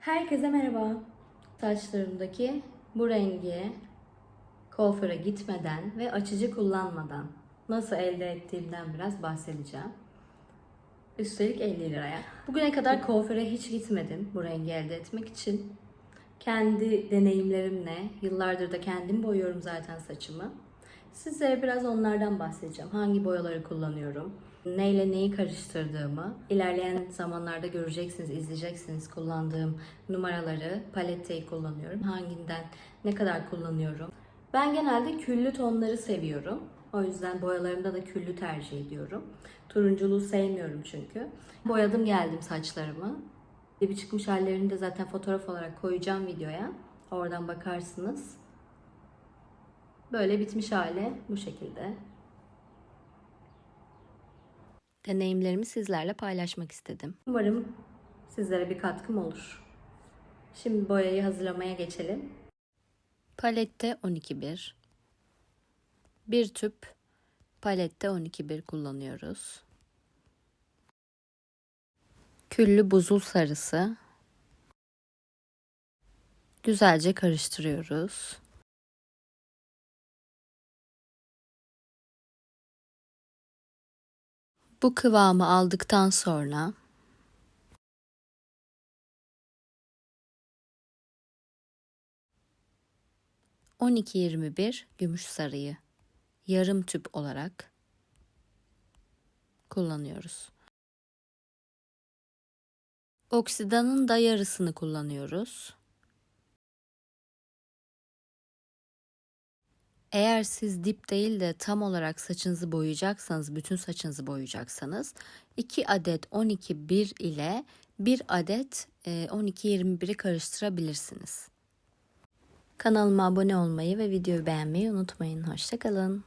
Herkese merhaba. Saçlarımdaki bu rengi kuaföre gitmeden ve açıcı kullanmadan nasıl elde ettiğimden biraz bahsedeceğim. Üstelik 50 liraya. Bugüne kadar kuaföre hiç gitmedim bu rengi elde etmek için. Kendi deneyimlerimle, yıllardır da kendim boyuyorum zaten saçımı. Sizlere biraz onlardan bahsedeceğim. Hangi boyaları kullanıyorum, neyle neyi karıştırdığımı. ilerleyen zamanlarda göreceksiniz, izleyeceksiniz kullandığım numaraları. Paletteyi kullanıyorum. Hanginden ne kadar kullanıyorum. Ben genelde küllü tonları seviyorum. O yüzden boyalarımda da küllü tercih ediyorum. Turunculuğu sevmiyorum çünkü. Boyadım geldim saçlarımı. Bir çıkmış hallerini de zaten fotoğraf olarak koyacağım videoya. Oradan bakarsınız. Böyle bitmiş hali bu şekilde. Deneyimlerimi sizlerle paylaşmak istedim. Umarım sizlere bir katkım olur. Şimdi boyayı hazırlamaya geçelim. Palette 12.1 Bir tüp palette 12.1 kullanıyoruz. Küllü buzul sarısı. Güzelce karıştırıyoruz. Bu kıvamı aldıktan sonra on iki yirmi bir gümüş sarıyı yarım tüp olarak kullanıyoruz. Oksidanın da yarısını kullanıyoruz. Eğer siz dip değil de tam olarak saçınızı boyayacaksanız, bütün saçınızı boyayacaksanız 2 adet 12 1 ile 1 adet 12 21'i karıştırabilirsiniz. Kanalıma abone olmayı ve videoyu beğenmeyi unutmayın. Hoşçakalın.